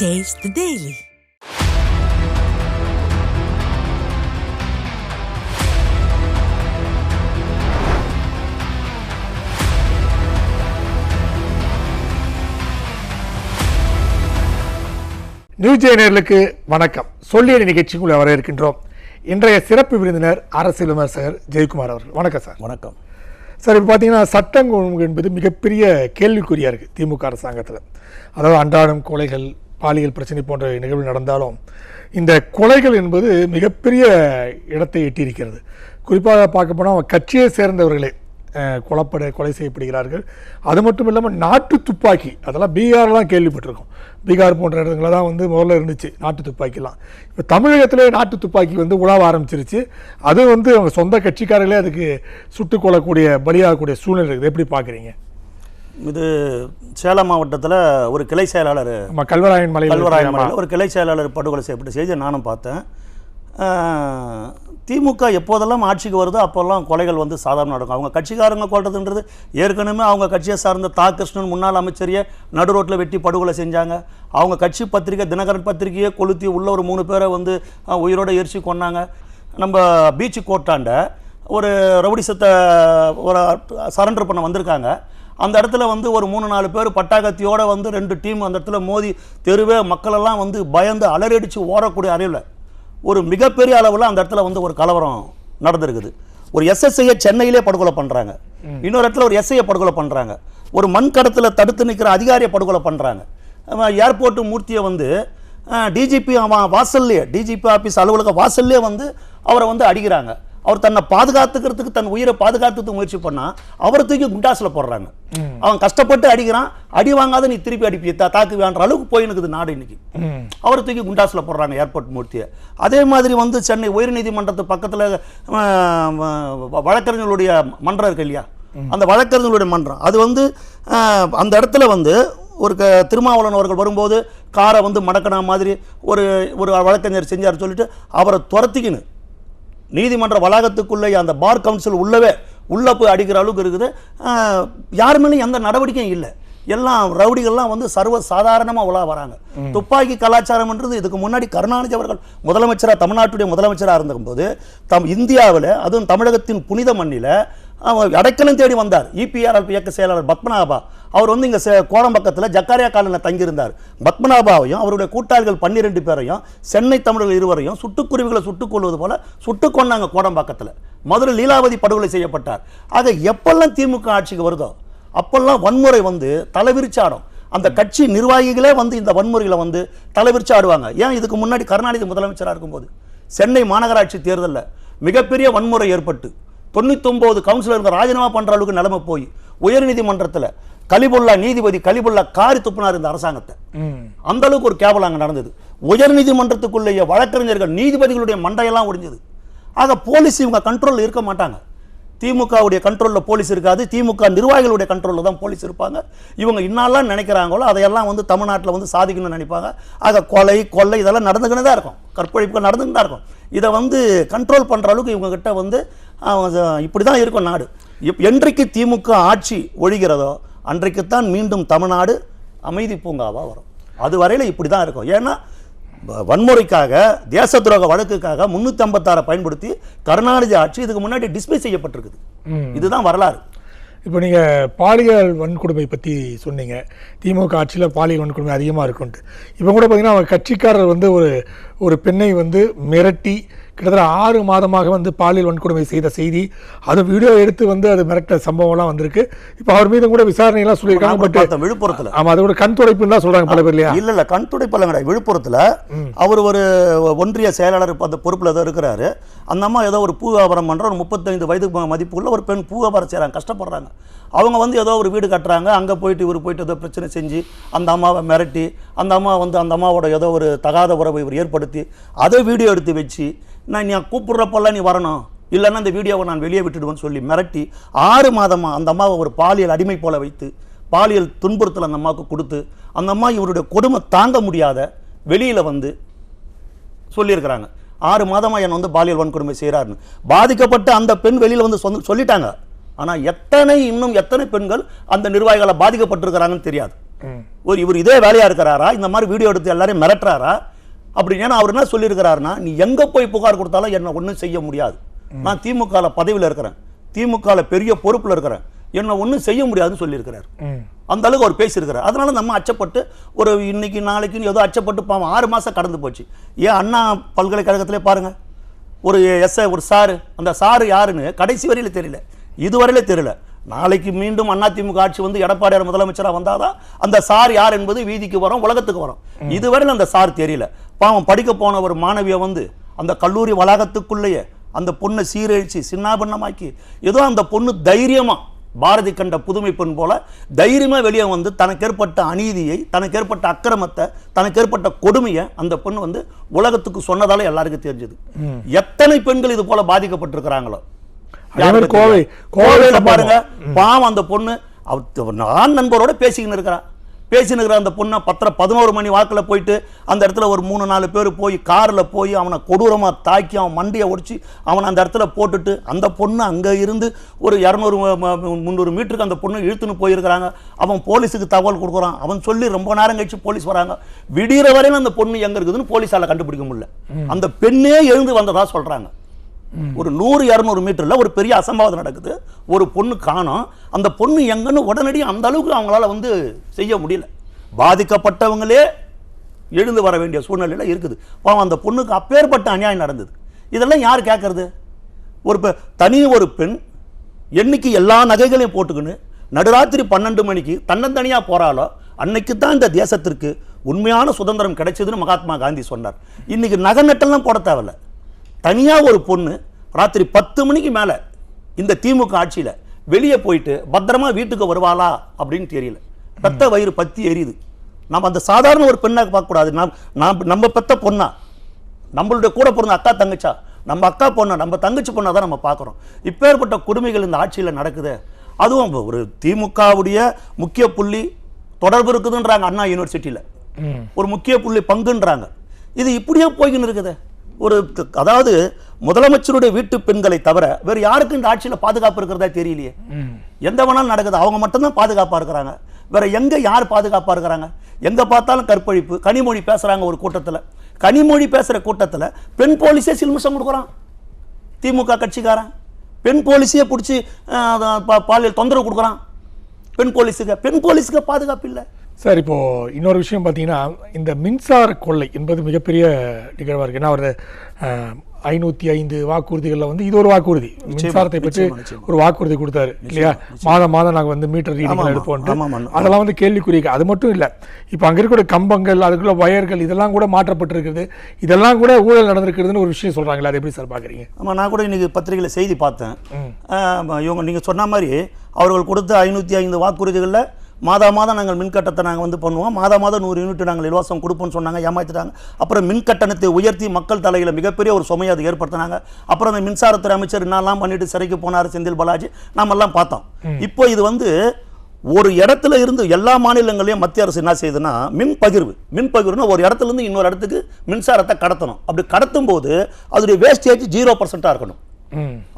Taste the Daily. நேயர்களுக்கு வணக்கம். சொல்லிய நிகழ்ச்சிக்குள்ள வரவேற்கின்றோம் இன்றைய சிறப்பு விருந்தினர் அரசியல் விமர்சகர் ஜெயக்குமார் அவர்கள். வணக்கம் சார். வணக்கம். சார் இப்போ பார்த்தீங்கன்னா சட்டம் என்பது மிகப்பெரிய கேள்விக்குறியாக இருக்குது திமுக அரசாங்கத்தில். அதாவது அன்றாடம் கொலைகள் பாலியல் பிரச்சனை போன்ற நிகழ்வு நடந்தாலும் இந்த கொலைகள் என்பது மிகப்பெரிய இடத்தை எட்டியிருக்கிறது. குறிப்பாக பார்க்க போனால் கட்சியை சேர்ந்தவர்களே கொலப்பட கொலை செய்யப்படுகிறார்கள். அது மட்டும் இல்லாமல் நாட்டு துப்பாக்கி அதெல்லாம் பீகார்லாம் கேள்விப்பட்டிருக்கோம். பீகார் போன்ற இடத்துல தான் வந்து முதல்ல இருந்துச்சு நாட்டு துப்பாக்கிலாம். இப்போ தமிழகத்திலே நாட்டு துப்பாக்கி வந்து உலாவ ஆரம்பிச்சிருச்சு. அது வந்து அவங்க சொந்த கட்சிக்காரர்களே அதுக்கு சுட்டுக் கொள்ளக்கூடிய பலியாகக்கூடிய சூழ்நிலை இருக்குது. எப்படி பார்க்குறீங்க? இது சேலம் மாவட்டத்தில் ஒரு கிளை செயலாளர் கல்வராயன் மலையில் கல்வராயன் மலையில் ஒரு கிளை செயலாளர் படுகொலை செய்யப்பட்ட செய்தியை நானும் பார்த்தேன். திமுக எப்போதெல்லாம் ஆட்சிக்கு வருதோ அப்போல்லாம் கொலைகள் வந்து சாதாரண நடக்கும். அவங்க கட்சிக்காரங்க கொள்றதுன்றது ஏற்கனவே அவங்க கட்சியை சார்ந்த தா. கிருஷ்ணன் முன்னாள் அமைச்சரையே நடு ரோட்டில் வெட்டி படுகொலை செஞ்சாங்க. அவங்க கட்சி பத்திரிக்கை தினகரன் பத்திரிக்கையே கொளுத்தி உள்ள ஒரு மூணு பேரை வந்து உயிரோட எரிச்சு கொன்னாங்க. நம்ம பீச்சு கோட்டாண்ட ஒரு ரவுடிசத்தை ஒரு சரண்டர் பண்ண வந்திருக்காங்க. அந்த இடத்துல வந்து ஒரு மூணு நாலு பேர் பட்டாக்கத்தியோட வந்து ரெண்டு டீம் அந்த இடத்துல மோதி தெருவே மக்களெல்லாம் வந்து பயந்து அலறடிச்சு ஓடக்கூடிய அறிவில் ஒரு மிகப்பெரிய அளவில் அந்த இடத்துல வந்து ஒரு கலவரம் நடந்திருக்குது. ஒரு எஸ்எஸ்ஐயை சென்னையிலே படுகொலை பண்ணுறாங்க இன்னொரு இடத்துல ஒரு எஸ்ஐயை படுகொலை பண்ணுறாங்க ஒரு மண் கடத்தில் தடுத்து நிற்கிற அதிகாரியை படுகொலை பண்ணுறாங்க ஏர்போர்ட் மூர்த்தியை வந்து டிஜிபி அவன் வாசல்லையே டிஜிபி ஆஃபீஸ் அலுவலக வாசல்லே வந்து அவரை வந்து அடிக்கிறாங்க. அவர் தன்னை பாதுகாத்துக்கிறதுக்கு தன் உயிரை பாதுகாத்துக்கு முயற்சி பண்ணா அவரை தூக்கி குண்டாஸில் போடுறாங்க. அவன் கஷ்டப்பட்டு அடிக்கிறான். அடி வாங்காத நீ திருப்பி அடிப்பி தா தாக்கு வேண்ட அளவுக்கு போயினுக்குது நாடு இன்னைக்கு. அவரை தூக்கி குண்டாஸில் போடுறாங்க ஏர்போர்ட் மூர்த்தியை. அதே மாதிரி வந்து சென்னை உயர்நீதிமன்றத்து பக்கத்தில் வழக்கறிஞர்களுடைய மன்றம் இருக்கு இல்லையா? அந்த வழக்கறிஞர்களுடைய மன்றம். அது வந்து அந்த இடத்துல வந்து ஒரு க திருமாவளவன் அவர்கள் வரும்போது காரை வந்து மடக்கின மாதிரி ஒரு ஒரு வழக்கறிஞர் செஞ்சார் சொல்லிட்டு அவரை துரத்திக்கின்னு நீதிமன்ற வளாகத்துக்குள்ளே அந்த பார் கவுன்சில் உள்ளவே உள்ளே போய் அடிக்கிற அளவுக்கு இருக்குது. யார் மேலேயும் எந்த நடவடிக்கையும் இல்லை. எல்லாம் ரவுடிகள்லாம் வந்து சர்வ சாதாரணமாக உலா வராங்க. துப்பாக்கி கலாச்சாரம்ன்றது இதுக்கு முன்னாடி கருணாநிதி அவர்கள் முதலமைச்சராக தமிழ்நாட்டுடைய முதலமைச்சராக இருந்தபோது தம் இந்தியாவில் அதுவும் தமிழகத்தின் புனித மண்ணில் அவர் அடைக்கலம் தேடி வந்தார். இபிஆர்எல் இயக்க செயலாளர் பத்மநாபா. அவர் வந்து இங்கே கோடம்பக்கத்தில் ஜக்காரியா காலனில் தங்கியிருந்தார். பத்மநாபாவையும் அவருடைய கூட்டாளிகள் பன்னிரெண்டு பேரையும் சென்னை தமிழர்கள் இருவரையும் சுட்டுக்குருவிகளை சுட்டுக் கொள்வது போல சுட்டுக் கொண்டாங்க கோடம்பாக்கத்தில் மதுரை லீலாவதி படுகொலை செய்யப்பட்டார். ஆக எப்பெல்லாம் திமுக ஆட்சிக்கு வருதோ அப்பெல்லாம் வன்முறை வந்து தலைவிரிச்சாடும். அந்த கட்சி நிர்வாகிகளே வந்து இந்த வன்முறைகளை வந்து தலைவிரிச்சு ஆடுவாங்க ஏன்? இதுக்கு முன்னாடி கருணாநிதி முதலமைச்சராக இருக்கும்போது. சென்னை மாநகராட்சி தேர்தலில் மிகப்பெரிய வன்முறை ஏற்பட்டு தொண்ணூத்தொம்பது கவுன்சிலர்கள் ராஜினாமா பண்ணுற அளவுக்கு நிலைமை போய் உயர்நீதிமன்றத்தில் கலிபுல்லா நீதிபதி கலிபுல்லா காரி துப்புனார் இந்த அரசாங்கத்தை. அந்த அளவுக்கு ஒரு கேவலம் அங்கே நடந்தது. உயர்நீதிமன்றத்துக்குள்ளேயே வழக்கறிஞர்கள் நீதிபதிகளுடைய மண்டையெல்லாம் ஒடிஞ்சது ஆக போலீஸ் இவங்க கண்ட்ரோலில் இருக்க மாட்டாங்க. திமுகவுடைய கண்ட்ரோலில் போலீஸ் இருக்காது. திமுக நிர்வாகிகளுடைய கண்ட்ரோலில் தான் போலீஸ் இருப்பாங்க. இவங்க இன்னாலாம் நினைக்கிறாங்களோ அதையெல்லாம் வந்து தமிழ்நாட்டில் வந்து சாதிக்கணும்னு நினைப்பாங்க. ஆக கொலை கொள்ளை இதெல்லாம் நடந்துக்கினே தான் இருக்கும். கற்பழிப்புகள் நடந்துக்கிட்டு தான் இருக்கும். இதை வந்து கண்ட்ரோல் பண்ணுற அளவுக்கு இவங்ககிட்ட வந்து இப்படி தான் இருக்கும் நாடு. என்றைக்கு திமுக ஆட்சி ஒழிகிறதோ அன்றைக்குத்தான் மீண்டும் தமிழ்நாடு அமைதி பூங்காவாக வரும். அது வரையில் இப்படி தான் இருக்கும். ஏன்னா வன்முறைக்காக தேச துரோக வழக்குக்காக முன்னூற்றி ஐம்பத்தாறை பயன்படுத்தி கருணாநிதி ஆட்சி இதுக்கு முன்னாடி டிஸ்மிஸ் செய்யப்பட்டிருக்குது. இதுதான் வரலாறு. இப்போ நீங்கள் பாலியல் வன்கொடுமை பற்றி சொன்னீங்க. திமுக ஆட்சியில் பாலியல் வன்கொடுமை அதிகமாக இருக்குன்ட்டு. இப்போ கூட பார்த்தீங்கன்னா அவங்க கட்சிக்காரர் வந்து ஒரு ஒரு பெண்ணை வந்து மிரட்டி கிட்டத்தட்ட ஆறு மாதமாக வந்து பாலியல் வன்கொடுமை செய்த செய்தி. அது வீடியோ எடுத்து வந்து அது மிரட்ட சம்பவம்லாம் வந்திருக்கு. இப்போ அவர் மீது கூட விசாரணைலாம் சொல்லியிருக்காங்க பட் விழுப்புரத்துல. ஆமாம் அதோட கண் துடைப்புன்னு தான் சொல்கிறாங்க பல பேர் இல்லையா? இல்ல இல்ல கண் துடைப்பெல்லாம் கிடையாது விழுப்புரத்துல அவர் ஒரு ஒன்றிய செயலாளர் அந்த பொறுப்புல ஏதோ இருக்கிறாரு. அந்த அம்மா ஏதோ ஒரு பூ வியாபாரம் பண்ற ஒரு முப்பத்தைந்து வயது ம- மதிப்புள்ள ஒரு பெண் பூ வியாபாரம் செய்றாங்க கஷ்டப்படுறாங்க. அவங்க வந்து ஏதோ ஒரு வீடு கட்டுறாங்க அங்க போயிட்டு இவர் போயிட்டு ஏதோ பிரச்சனை செஞ்சு அந்த அம்மாவை மிரட்டி அந்த அம்மா வந்து அந்த அம்மாவோட ஏதோ ஒரு தகாத உறவை இவர் ஏற்படுத்தி அதை வீடியோ எடுத்து வச்சு நான் நீ கூப்பிட்றப்பெல்லாம் நீ வரணும். இல்லைன்னா அந்த வீடியோவை நான் வெளியே விட்டுடுவேன்னு சொல்லி மிரட்டி ஆறு மாதமாக அந்த அம்மாவை ஒரு பாலியல் அடிமை போல வைத்து பாலியல் துன்புறுத்தல் அந்த அம்மாவுக்கு கொடுத்து அந்த அம்மா இவருடைய கொடுமை தாங்க முடியாத வெளியில் வந்து சொல்லியிருக்கிறாங்க. ஆறு மாதமாக என்னை வந்து பாலியல் வன்கொடுமை செய்கிறாருன்னு பாதிக்கப்பட்ட அந்த பெண் வெளியில் வந்து சொந்த சொல்லிட்டாங்க. ஆனால் எத்தனை இன்னும் எத்தனை பெண்கள் அந்த நிர்வாகிகளை பாதிக்கப்பட்டிருக்கிறாங்கன்னு தெரியாது. ஒரு இவர் இதே வேலையா இருக்கிறாரா? இந்த மாதிரி வீடியோ எடுத்து எல்லாரையும் மிரட்டுறாரா? அப்படின்னு ஏன்னா அவர் என்ன சொல்லியிருக்கிறாருன்னா நீ எங்க போய் புகார் கொடுத்தாலும் என்ன ஒன்றும் செய்ய முடியாது. நான் திமுக பதவியில் இருக்கிறேன். திமுகவில் பெரிய பொறுப்புல இருக்கிறேன். என்ன ஒண்ணும் செய்ய முடியாதுன்னு சொல்லியிருக்கிறார். அந்த அளவுக்கு அவர் பேசியிருக்கிறார். அதனால நம்ம அச்சப்பட்டு ஒரு இன்னைக்கு நாளைக்குன்னு ஏதோ அச்சப்பட்டு பாவம் ஆறு மாசம் கடந்து போச்சு. ஏன் அண்ணா பல்கலைக்கழகத்திலே பாருங்க. ஒரு எஸ்ஐ ஒரு சாரு. அந்த சாரு யாருன்னு கடைசி வரையில் தெரியல. இதுவரையில தெரியல. நாளைக்கு மீண்டும் அதிமுக ஆட்சி வந்து எடப்பாடியார் முதலமைச்சரா வந்தாதான் அந்த சார் யார் என்பது வீதிக்கு வரும் உலகத்துக்கு வரும். இதுவரையில அந்த சார் தெரியல. பாவம் படிக்க போன ஒரு மாணவிய வந்து அந்த கல்லூரி வளாகத்துக்குள்ளேயே அந்த பொண்ணை சீரழிச்சு சின்னாபின்னமாக்கி ஏதோ அந்த பொண்ணு தைரியமா பாரதி கண்ட புதுமை பெண் போல தைரியமா வெளியே வந்து தனக்கு ஏற்பட்ட அநீதியை தனக்கு ஏற்பட்ட அக்கிரமத்தை தனக்கு ஏற்பட்ட கொடுமையை அந்த பெண் வந்து உலகத்துக்கு சொன்னதால எல்லாருக்கும் தெரிஞ்சது. எத்தனை பெண்கள் இது போல பாதிக்கப்பட்டிருக்கிறாங்களோ? அதே மாதிரி கோவை- கோவையில. பாருங்க. பாவம் அந்த பொண்ணு. நான் நண்பரோட பேசிக்கின்னு இருக்கிறா. பேசின்னு இருக்கிற அந்த பொண்ணை பத்தரை பதினோரு மணி வாக்குல போயிட்டு அந்த இடத்துல ஒரு மூணு நாலு பேர் போய் கார்ல போய் அவனை கொடூரமா தாக்கி அவன் மண்டியை ஒடிச்சு அவனை அந்த இடத்துல போட்டுட்டு அந்த பொண்ணு அங்க இருந்து ஒரு இரநூறு முந்நூறு மீட்டருக்கு அந்த பொண்ணு இழுத்துன்னு போயிருக்கிறாங்க. அவன் போலீஸுக்கு தகவல் கொடுக்குறான். அவன் சொல்லி ரொம்ப நேரம் கழிச்சு போலீஸ் வராங்க. விடிகிற வரையிலும் அந்த பொண்ணு எங்க இருக்குதுன்னு போலீஸால கண்டுபிடிக்க முடியல. அந்த பெண்ணே எழுந்து வந்ததா சொல்றாங்க. ஒரு நூறு இரநூறு மீட்டரில் ஒரு பெரிய அசம்பாவிதம் நடக்குது. ஒரு பொண்ணு காணும். அந்த பொண்ணு எங்கன்னு உடனடியாக அந்த அளவுக்கு அவங்களால வந்து செய்ய முடியல. பாதிக்கப்பட்டவங்களே எழுந்து வர வேண்டிய சூழ்நிலையில் இருக்குது. பாவம் அந்த பொண்ணுக்கு அப்பேற்பட்ட அநியாயம் நடந்தது. இதெல்லாம் யார் கேட்கறது ஒரு பெ- தனி ஒரு பெண் என்னைக்கு எல்லா நகைகளையும் போட்டுக்கின்னு நடுராத்திரி பன்னெண்டு மணிக்கு தன்னந்தனியாக போகிறாலோ அன்னைக்கு தான் இந்த தேசத்திற்கு உண்மையான சுதந்திரம் கிடைச்சதுன்னு மகாத்மா காந்தி சொன்னார். இன்னைக்கு நகை நட்டெல்லாம் போட தேவையில்ல. தனியா ஒரு பொண்ணு ராத்திரி பத்து மணிக்கு மேல இந்த திமுக ஆட்சியில வெளியே போயிட்டு பத்திரமா வீட்டுக்கு வருவாளா அப்படின்னு தெரியல. பெத்த வயிறு பத்தி எரியுது. நம்ம அந்த சாதாரண ஒரு பெண்ணாக பார்க்கக்கூடாது. நாம் நாம் நம்ம பெத்த பொண்ணா? நம்மளுடைய கூட பிறந்த அக்கா தங்கச்சா? நம்ம அக்கா பொண்ணா? நம்ம தங்கச்சி பொண்ணா தான் நம்ம பார்க்குறோம். இப்பேற்பட்ட கொடுமைகள் இந்த ஆட்சியில் நடக்குது. அதுவும் ஒரு திமுகவுடைய முக்கிய புள்ளி தொடர்பு இருக்குதுன்றாங்க அண்ணா யூனிவர்சிட்டியில். ஒரு முக்கிய புள்ளி பங்குன்றாங்க. இது இப்படியே போய்கின்னு இருக்குது. ஒரு அதாவது முதலமைச்சருடைய வீட்டு பெண்களை தவிர வேறு யாருக்கும் இந்த ஆட்சியில் பாதுகாப்பு இருக்கிறதா தெரியலையே. எந்த வேணாலும் நடக்குது. அவங்க மட்டும்தான் பாதுகாப்பா இருக்கிறாங்க. வேற எங்க யார் பாதுகாப்பா இருக்கிறாங்க? எங்க பார்த்தாலும் கற்பழிப்பு கனிமொழி பேசுறாங்க ஒரு கூட்டத்துல. கனிமொழி பேசுற கூட்டத்துல பெண் போலீஸே சில்மிஷம் கொடுக்குறான். திமுக கட்சிக்காரன். பெண் போலீஸையே பிடிச்சி பாலியல் தொந்தரவு கொடுக்குறான். பெண் போலீஸுக்கு பெண் போலீஸுக்கு பாதுகாப்பு இல்லை. சார் இப்போ இன்னொரு விஷயம் பார்த்தீங்கன்னா இந்த மின்சார கொள்ளை என்பது மிகப்பெரிய நிகழ்வாக இருக்கு. ஏன்னா ஒரு ஐநூற்றி ஐந்து வாக்குறுதிகளில் வந்து இது ஒரு வாக்குறுதி. மின்சாரத்தை பற்றி. ஒரு வாக்குறுதி கொடுத்தாரு இல்லையா? மாதம் மாதம் நாங்கள் வந்து மீட்டர் ரீடிங் ஆமா. அதெல்லாம் வந்து கேள்விக்குறி. அது மட்டும் இல்லை. இப்போ அங்கே இருக்கிற கம்பங்கள் அதுக்குள்ள வயர்கள் இதெல்லாம் கூட மாற்றப்பட்டிருக்குது இதெல்லாம் கூட ஊழல் நடந்திருக்குதுன்னு ஒரு விஷயம் சொல்றாங்களே அதை எப்படி சார் பார்க்குறீங்க ஆமா நான் கூட இன்னைக்கு பத்திரிகையில் செய்தி பார்த்தேன். இவங்க நீங்க சொன்ன மாதிரி அவர்கள் கொடுத்த ஐநூற்றி ஐந்து வாக்குறுதிகளில் மாதா மாதம் நாங்கள் மின் கட்டணத்தை நாங்கள் வந்து பண்ணுவோம். மாதா மாதம் நூறு யூனிட் நாங்கள் இலவசம் கொடுப்போம்னு சொன்னாங்க ஏமாத்திட்டாங்க. அப்புறம் மின் கட்டணத்தை உயர்த்தி மக்கள் தலையில் மிகப்பெரிய ஒரு சுமையை அதை ஏற்படுத்தினாங்க. அப்புறம் அந்த மின்சாரத்துறை அமைச்சர் என்னெல்லாம் பண்ணிட்டு சிறைக்கு போனார் செந்தில் பாலாஜி. நாமெல்லாம் பார்த்தோம். இப்போ இது வந்து ஒரு இடத்துல இருந்து எல்லா மாநிலங்களையும் மத்திய அரசு என்ன செய்யுதுன்னா மின் பகிர்வு. மின் பகிர்வுனா ஒரு இடத்துல இருந்து இன்னொரு இடத்துக்கு மின்சாரத்தை கடத்தணும். அப்படி கடத்தும் போது அதோடைய வேஸ்டேஜ் ஜீரோ பர்சன்ட்டாக இருக்கணும்.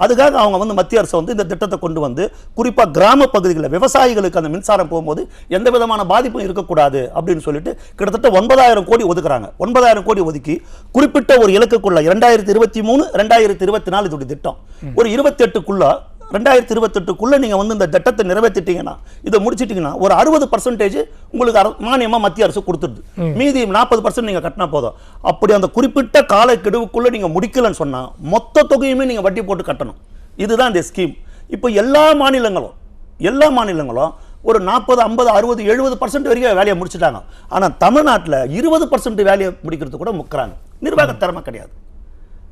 அதுக்காக அவங்க வந்து மத்திய அரசு வந்து இந்த திட்டத்தை கொண்டு வந்து குறிப்பா கிராம பகுதிகளில் விவசாயிகளுக்கு அந்த மின்சாரம் போகும்போது எந்த விதமான பாதிப்பும் இருக்கக்கூடாது அப்படின்னு சொல்லிட்டு கிட்டத்தட்ட ஒன்பதாயிரம் கோடி ஒதுக்குறாங்க. ஒன்பதாயிரம் கோடி ஒதுக்கி குறிப்பிட்ட ஒரு இலக்குக்குள்ள இரண்டாயிரத்தி இருபத்தி மூணு ரெண்டாயிரத்தி இருபத்தி நாலு இதோட திட்டம். ஒரு இருபத்தி எட்டுக்குள்ள ரெண்டாயிரத்தி இருபத்தெட்டுக்குள்ள நீங்க வந்து இந்த திட்டத்தை நிறைவேற்றிட்டீங்கன்னா இதை முடிச்சிட்டீங்கன்னா ஒரு அறுபது பர்சன்டேஜ் உங்களுக்கு அர- மானியமா மத்திய அரசு கொடுத்துருது. மீதி நாற்பது பர்சன்ட் நீங்க கட்டினா போதும். அப்படி அந்த குறிப்பிட்ட காலக்கெடுவுக்குள்ள நீங்க முடிக்கலன்னு சொன்னா மொத்த தொகையுமே நீங்க வட்டி போட்டு கட்டணும். இதுதான் இந்த ஸ்கீம் இப்போ எல்லா மாநிலங்களும் எல்லா மாநிலங்களும் ஒரு நாற்பது ஐம்பது அறுபது எழுபது பர்சன்ட் வரைக்கும் வேலையை முடிச்சிட்டாங்க. ஆனா தமிழ்நாட்டுல இருபது பர்சன்ட் வேலையை முடிக்கிறது கூட முக்குறாங்க. நிர்வாக திறமை கிடையாது.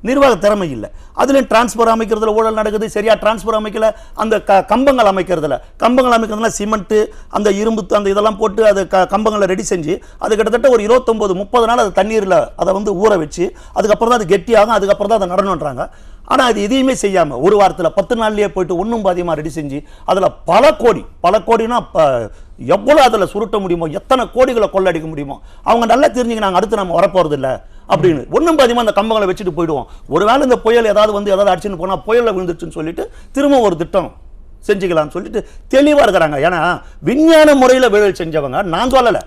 நிர்வாக திறமை இல்லை. அதுலேயும் டிரான்ஸ்பர் அமைக்கிறதுல ஊழல் நடக்குது. சரியாக டிரான்ஸ்பர் அமைக்கல. அந்த க கம்பங்கள் அமைக்கிறதுல. கம்பங்கள் அமைக்கிறதுல சிமெண்ட்டு அந்த இரும்பு அந்த இதெல்லாம் போட்டு அது க கம்பங்களை ரெடி செஞ்சு அது கிட்டத்தட்ட ஒரு இருபத்தொம்போது முப்பது நாள் அது தண்ணீரில் அதை வந்து ஊற வச்சு அதுக்கப்புறம் தான் அது கெட்டியாகும். அதுக்கப்புறம் தான் அதை நடனன்றாங்க ஆனால் அது எதையுமே செய்யாமல் ஒரு வாரத்தில் பத்து நாள்லேயே போயிட்டு ஒன்றும் பாதியமாக ரெடி செஞ்சு அதில் பல கோடி பல கோடினா இப்போ எவ்வளோ அதில் சுருட்ட முடியுமோ எத்தனை கோடிகளை கொள்ளடிக்க முடியுமோ அவங்க நல்லா தெரிஞ்சுக்கினாங்க. அடுத்து நம்ம வரப்போகிறது இல்லை அப்படின்னு. ஒன்றும் பாதியமாக அந்த கம்பங்களை வச்சுட்டு போயிடுவோம். ஒருவேளை இந்த புயல் ஏதாவது வந்து ஏதாவது அடிச்சுன்னு போனால் புயலில் விழுந்துருச்சுன்னு சொல்லிட்டு திரும்ப ஒரு திட்டம் செஞ்சுக்கலாம்னு சொல்லிட்டு தெளிவா இருக்கிறாங்க. ஏன்னா விஞ்ஞான முறையில ஊழல் செஞ்சவங்க நான் சொல்லல.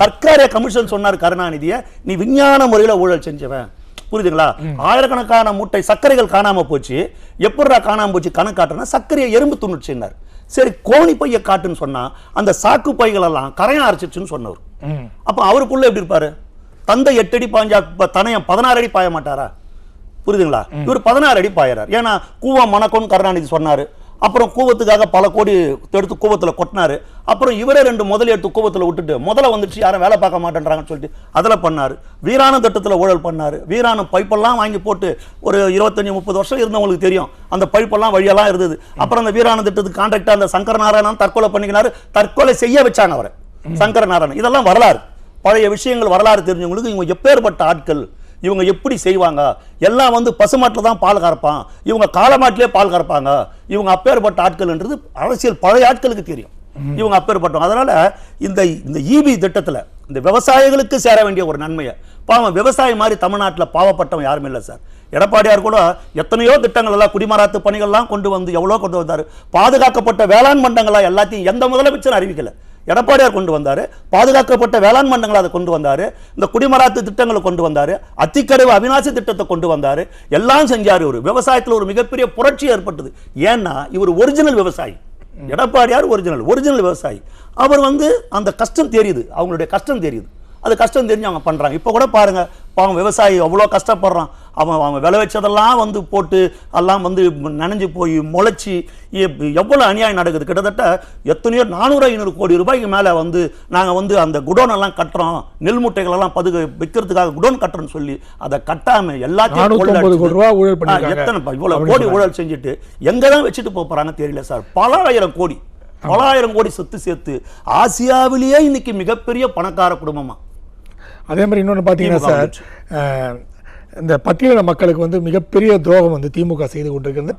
சர்க்காரிய கமிஷன் சொன்னார் கருணாநிதியை நீ விஞ்ஞான முறையில ஊழல் செஞ்சவன். புரியுதுங்களா? ஆயிரக்கணக்கான மூட்டை சர்க்கரைகள் காணாம போச்சு. எப்படிடா காணாம போச்சு கணக்காட்டுனா சர்க்கரையை எறும்பு துணுச்சுன்னார் சரி கோணி பைய காட்டுன்னு சொன்னா அந்த சாக்கு பைகள் எல்லாம் கரையான் அரைச்சிச்சுன்னு சொன்னவர் அப்ப அவருக்குள்ள எப்படி இருப்பாரு? தந்தை எட்டு அடி பாஞ்சா தனையன் பதினாறு அடி பாய மாட்டாரா? புரியுதுங்களா? இவர் பதினாறு அடி பாயறார். ஏன்னா கூவம் மணக்கம்னு கருணாநிதி சொன்னாரு. அப்புறம் கூவத்துக்காக பல கோடி எடுத்து கூவத்துல கொட்டினாரு. அப்புறம் இவரே ரெண்டு முதல் எடுத்து கூவத்துல விட்டுட்டு முதல்ல வந்துச்சு யாரும் வேலை பார்க்க மாட்டேன்றாங்கன்னு சொல்லிட்டு அதில் பண்ணாரு. வீராணம் திட்டத்துல ஊழல் பண்ணாரு. வீராணம் பைப்பெல்லாம் வாங்கி போட்டு ஒரு இருபத்தஞ்சு முப்பது வருஷம் இருந்தவங்களுக்கு தெரியும். அந்த பைப்பெல்லாம் வழியெல்லாம் இருந்தது. அப்புறம் அந்த வீராணம் திட்டத்துக்கு கான்ட்ராக்டா அந்த சங்கர நாராயணன் தற்கொலை பண்ணிக்கினாரு. தற்கொலை செய்ய வச்சாங்க அவரை. சங்கர நாராயணன் இதெல்லாம் வரலாறு. பழைய விஷயங்கள் வரலாறு தெரிஞ்சவங்களுக்கு இவங்க எப்பேற்பட்ட ஆட்கள் இவங்க எப்படி செய்வாங்க? எல்லாம் வந்து பசுமாட்டில் தான் பால் கறப்பான். இவங்க காளமாட்டிலே பால் கறப்பாங்க. இவங்க அப்பேற்பட்ட ஆட்கள்ன்றது அரசியல் பழைய ஆட்களுக்கு தெரியும். இவங்க அப்பேற்பட்டவங்க அதனால இந்த இந்த ஈபி திட்டத்துல இந்த விவசாயிகளுக்கு சேர வேண்டிய ஒரு நன்மையை பாவம் விவசாயி மாதிரி தமிழ்நாட்டுல பாவப்பட்டவன் யாருமே இல்லை சார். எடப்பாடியார் கூட எத்தனையோ திட்டங்கள் எல்லாம் குடிமராத்து பணிகள்லாம் கொண்டு வந்து எவ்வளோ கொண்டு வந்தாரு. பாதுகாக்கப்பட்ட வேளாண் மண்டங்களா எல்லாத்தையும் எந்த முதலமைச்சரும் அறிவிக்கல. எடப்பாடியார் கொண்டு வந்தார் பாதுகாக்கப்பட்ட வேளாண் மண்டங்களை அதை கொண்டு வந்தார் இந்த குடிமராத்து திட்டங்களை கொண்டு வந்தார் அத்திக்கடவு அவினாசி திட்டத்தை கொண்டு வந்தார் எல்லாம் செஞ்சார் இவர். விவசாயத்தில் ஒரு மிகப்பெரிய புரட்சி ஏற்பட்டது. ஏன்னா இவர் ஒரிஜினல் விவசாயி. எடப்பாடியார் ஒரிஜினல் ஒரிஜினல் விவசாயி. அவர் வந்து அந்த கஷ்டம் தெரியுது அவங்களுடைய கஷ்டம் தெரியுது அது கஷ்டம் தெரிஞ்சு அவங்க பண்றாங்க. இப்போ கூட பாருங்க பாவம் விவசாயி அவ்வளோ கஷ்டப்படுறான். அவன் அவன் விளை வச்சதெல்லாம் வந்து போட்டு எல்லாம் வந்து நனைஞ்சு போய் முளைச்சி எவ்வளவு அநியாயம் நடக்குது. கிட்டத்தட்ட எத்தனையோ நானூறு ஐநூறு கோடி ரூபாய்க்கு மேலே வந்து நாங்கள் வந்து அந்த குடோன் எல்லாம் கட்டுறோம். நெல் மூட்டைகள் எல்லாம் பதுக விற்கிறதுக்காக குடோன் கட்டுறோம்னு சொல்லி அதை கட்டாம எல்லாத்தையும் 450 கொள்ளடிச்சிட்டு- கோடி ரூபா ஊழல் ஆ, பண்ணிருக்காங்க. எத்தனை அப்படின்னு கோடி ஊழல் செஞ்சுட்டு எங்க தான் வச்சுட்டு போப் போறாங்க தெரியல சார். பல ஆயிரம் கோடி பல ஆயிரம் கோடி சொத்து சேர்த்து ஆசியாவிலேயே இன்னைக்கு மிகப்பெரிய பணக்கார குடும்பமா. அதே மாதிரி இன்னொன்று பார்த்தீங்கன்னா சார் இந்த பட்டியலின மக்களுக்கு வந்து மிகப்பெரிய துரோகம் வந்து திமுக செய்து கொண்டிருக்கிறது.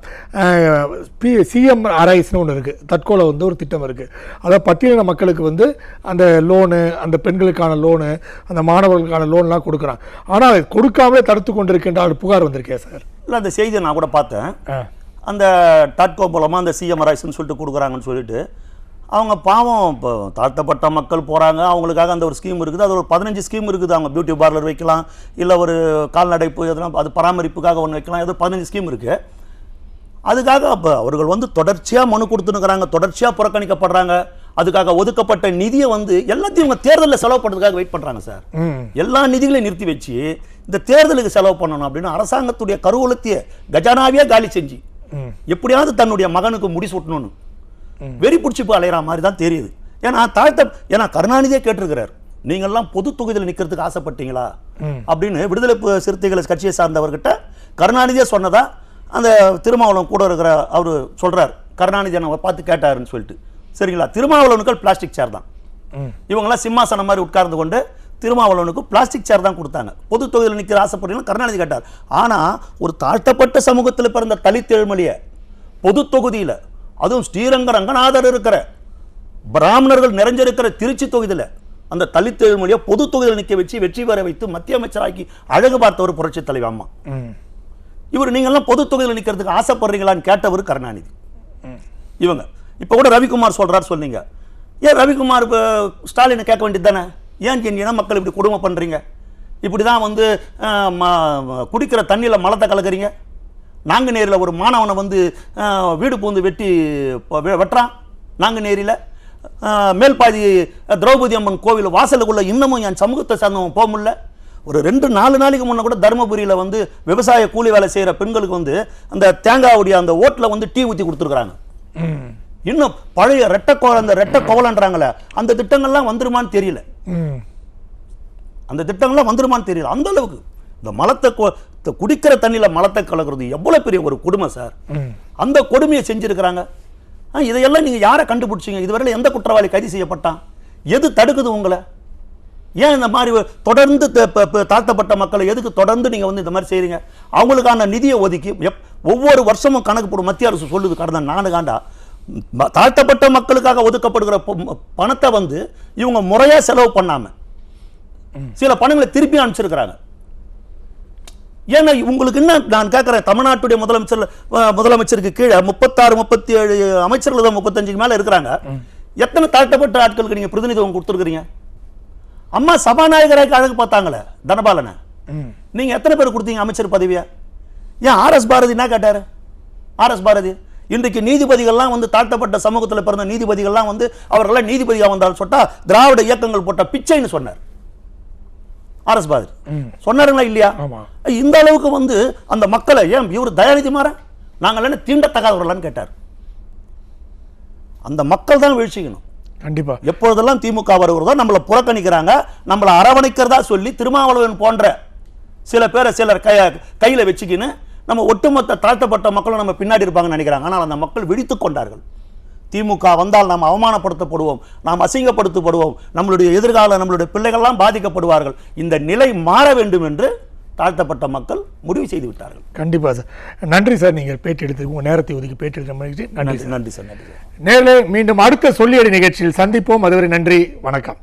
பி சிஎம் ஆர்ஐஸ்னு ஒன்று இருக்குது தற்கொலை வந்து ஒரு திட்டம் இருக்குது அதாவது பட்டியலின மக்களுக்கு வந்து அந்த லோனு அந்த பெண்களுக்கான லோனு அந்த மாணவர்களுக்கான லோன்லாம் கொடுக்குறாங்க. ஆனால் அதை கொடுக்காமலே தடுத்து கொண்டிருக்கின்ற ஒரு புகார் வந்திருக்கே சார். இல்ல அந்த செய்தியை நான் கூட பார்த்தேன். அந்த டாட்கோ மூலமா அந்த சிஎம் ரைஸ்ன்னு சொல்லிட்டு கொடுக்குறாங்கன்னு சொல்லிட்டு அவங்க பாவம் இப்போ தாழ்த்தப்பட்ட மக்கள் போகிறாங்க அவங்களுக்காக அந்த ஒரு ஸ்கீம் இருக்குது. அது ஒரு பதினஞ்சு ஸ்கீம் இருக்குது. அவங்க பியூட்டி பார்லர் வைக்கலாம் இல்லை ஒரு கால்நடை போய் எதனா அது பராமரிப்புக்காக ஒன்று வைக்கலாம். ஏதோ பதினஞ்சு ஸ்கீம் இருக்குது அதுக்காக அப்போ அவர்கள் வந்து தொடர்ச்சியாக மனு கொடுத்துனுக்குறாங்க தொடர்ச்சியாக புறக்கணிக்கப்படுறாங்க. அதுக்காக ஒதுக்கப்பட்ட நிதியை வந்து எல்லாத்தையும் இவங்க தேர்தலில் செலவு பண்ணுறதுக்காக வெயிட் பண்ணுறாங்க சார் எல்லா நிதிகளையும் நிறுத்தி வச்சு இந்த தேர்தலுக்கு செலவு பண்ணணும் அப்படின்னு அரசாங்கத்துடைய கருவூலத்தையே கஜானாவே காலி செஞ்சு எப்படியாவது தன்னுடைய மகனுக்கு முடிசூட்டணும்னு வெறி பிடிச்சி அலையிற மாதிரி தான் தெரியுது. ஏன்னா தாழ்த்த ஏன்னா கருணாநிதியே கேட்டிருக்கிறார். நீங்கள்லாம் பொது தொகுதியில் நிற்கிறதுக்கு ஆசைப்பட்டீங்களா. அப்படின்னு விடுதலை சிறுத்தைகள் கட்சியை சார்ந்தவர்கிட்ட கருணாநிதியே சொன்னதா அந்த திருமாவளவன் கூட இருக்கிற அவர் சொல்றார். கருணாநிதி நம்ம பார்த்து கேட்டாருன்னு சொல்லிட்டு. சரிங்களா? திருமாவளவனுக்கு பிளாஸ்டிக் சேர் தான். ம். இவங்கெல்லாம் சிம்மாசனம் மாதிரி உட்கார்ந்து கொண்டு திருமாவளவனுக்கு பிளாஸ்டிக் சேர் தான் கொடுத்தாங்க. பொது தொகுதியில் நிற்கிற ஆசைப்படுறீங்கன்னு கருணாநிதி கேட்டார். ஆனா ஒரு தாழ்த்தப்பட்ட சமூகத்தில் பிறந்த தலித் எழுமொழிய பொது தொகுதியில அதுவும் ஸ்ரீரங்க ரங்கநாதர் இருக்கிற. பிராமணர்கள் நிறைஞ்சிருக்கிற திருச்சி தொகுதியில அந்த தலித் எழுமொழியை பொது தொகுதியில் நிற்க வச்சு வெற்றி பெற வைத்து மத்திய அமைச்சராக்கி அழகு பார்த்த ஒரு புரட்சி தலைவர் அம்மா. இவர் நீங்கெல்லாம் பொது தொகுதியில் நிற்கிறதுக்கு ஆசைப்படுறீங்களான்னு கேட்டவர் கருணாநிதி. இவங்க. இப்போ கூட ரவிக்குமார் சொல்றாரு சொன்னீங்க. ஏன் ரவிக்குமார் இப்போ ஸ்டாலினை கேட்க வேண்டியது தானே? ஏன் கேட்டீங்கன்னா மக்கள் இப்படி கொடுமை பண்றீங்க? இப்படி தான் வந்து குடிக்கிற தண்ணியில் மலத்தை கலக்குறீங்க. நாங்குநேரியில் ஒரு மாணவனை வந்து வீடு பூந்து வெட்டி வெட்டுறான். நாங்குநேரியில் மேல்பாதி திரௌபதி அம்மன் கோவில் வாசலுக்குள்ள இன்னமும் என் சமூகத்தை சார்ந்தவன் போக முடியல. ஒரு ரெண்டு நாலு நாளைக்கு முன்ன கூட தருமபுரியில் வந்து விவசாய கூலி வேலை செய்கிற பெண்களுக்கு வந்து அந்த தேங்காவுடைய அந்த ஓட்டில் வந்து டீ ஊற்றி கொடுத்துருக்குறாங்க. இன்னும் பழைய ரெட்டை கோல அந்த ரெட்டை கோவலன்றாங்களே அந்த திட்டங்கள்லாம் வந்துருமான்னு தெரியல. அந்த திட்டங்கள்லாம் வந்துருமான்னு தெரியல. அந்த அளவுக்கு. இந்த மலத்தை குடிக்கிற தண்ணியில மலத்தை கலக்கிறது எவ்வளவு பெரிய ஒரு கொடுமை சார். அந்த கொடுமையை செஞ்சிருக்கிறாங்க. இதையெல்லாம் நீங்க யாரை கண்டுபிடிச்சீங்க? இதுவரையில எந்த குற்றவாளி கைது செய்யப்பட்டான்? எது தடுக்குது உங்களை? ஏன் இந்த மாதிரி தொடர்ந்து தாழ்த்தப்பட்ட மக்களை எதுக்கு தொடர்ந்து நீங்க வந்து இந்த மாதிரி செய்றீங்க? அவங்களுக்கான நிதியை ஒதுக்கி எப்- ஒவ்வொரு வருஷமும் கணக்கு போடும் மத்திய அரசு சொல்லுது கடந்த நாலு காண்டா தாழ்த்தப்பட்ட மக்களுக்காக ஒதுக்கப்படுகிற பணத்தை வந்து இவங்க முறையா செலவு பண்ணாம சில பணங்களை திருப்பி அனுப்பிச்சிருக்கிறாங்க. ஏன்னா உங்களுக்கு என்ன நான் கேட்குறேன் தமிழ்நாட்டுடைய முதலமைச்சர் முதலமைச்சருக்கு கீழே முப்பத்தாறு முப்பத்தி ஏழு அமைச்சர்கள் தான் முப்பத்தஞ்சுக்கு மேல இருக்கிறாங்க. எத்தனை தாழ்த்தப்பட்ட ஆட்களுக்கு நீங்க பிரதிநிதித்துவம் கொடுத்துருக்கீங்க அம்மா சபாநாயகராக அழகு பார்த்தாங்களே தனபாலனை. ம். நீங்க எத்தனை பேர் கொடுத்தீங்க அமைச்சர் பதவியா? ஏன் ஆர்எஸ் பாரதி என்ன கேட்டாரு? ஆர்எஸ் பாரதி இன்றைக்கு நீதிபதிகள்லாம் வந்து தாழ்த்தப்பட்ட சமூகத்தில் பிறந்த நீதிபதிகள்லாம் வந்து அவர்கள்லாம் நீதிபதியாக வந்தால் சொட்டா திராவிட இயக்கங்கள் போட்ட பிச்சைன்னு சொன்னார். ஆர்எஸ் பாரதி. ம். சொன்னாருங்களா இல்லையா? இந்த அளவுக்கு வந்து அந்த மக்களை ஏன் இவர் தயாநிதி மாறன் நாங்கள் என்ன தீண்டத்தகாதவர்களான்னு கேட்டார். அந்த மக்கள் தான் வீழ்ச்சிக்கணும். கண்டிப்பா. எப்பொழுதெல்லாம் திமுக வருகிறதோ நம்மளை புறக்கணிக்கிறாங்க நம்மளை அரவணைக்கிறதா சொல்லி திருமாவளவன் போன்ற சில பேரை சிலர் கை கையில வச்சுக்கின்னு நம்ம ஒட்டுமொத்த தாழ்த்தப்பட்ட மக்களும் நம்ம பின்னாடி இருப்பாங்கன்னு நினைக்கிறாங்க. ஆனால் அந்த மக்கள் விழித்துக் கொண்டார்கள். திமுக வந்தால் நாம் அவமானப்படுத்தப்படுவோம் நாம் அசிங்கப்படுத்தப்படுவோம் நம்மளுடைய எதிர்கால நம்மளுடைய பிள்ளைகள்லாம் பாதிக்கப்படுவார்கள். இந்த நிலை மாற வேண்டும் என்று தாழ்த்தப்பட்ட மக்கள் முடிவு செய்து விட்டார்கள். கண்டிப்பா சார். நன்றி சார் நீங்கள் பேட்டி எடுத்து உங்க நேரத்தை ஒதுக்கி பேட்டி எடுத்த நன்றி நன்றி சார். நன்றி சார் நன்றி சார். நேரில் மீண்டும் அடுத்த சொல்லியடி நிகழ்ச்சியில் சந்திப்போம். அதுவரை நன்றி வணக்கம்.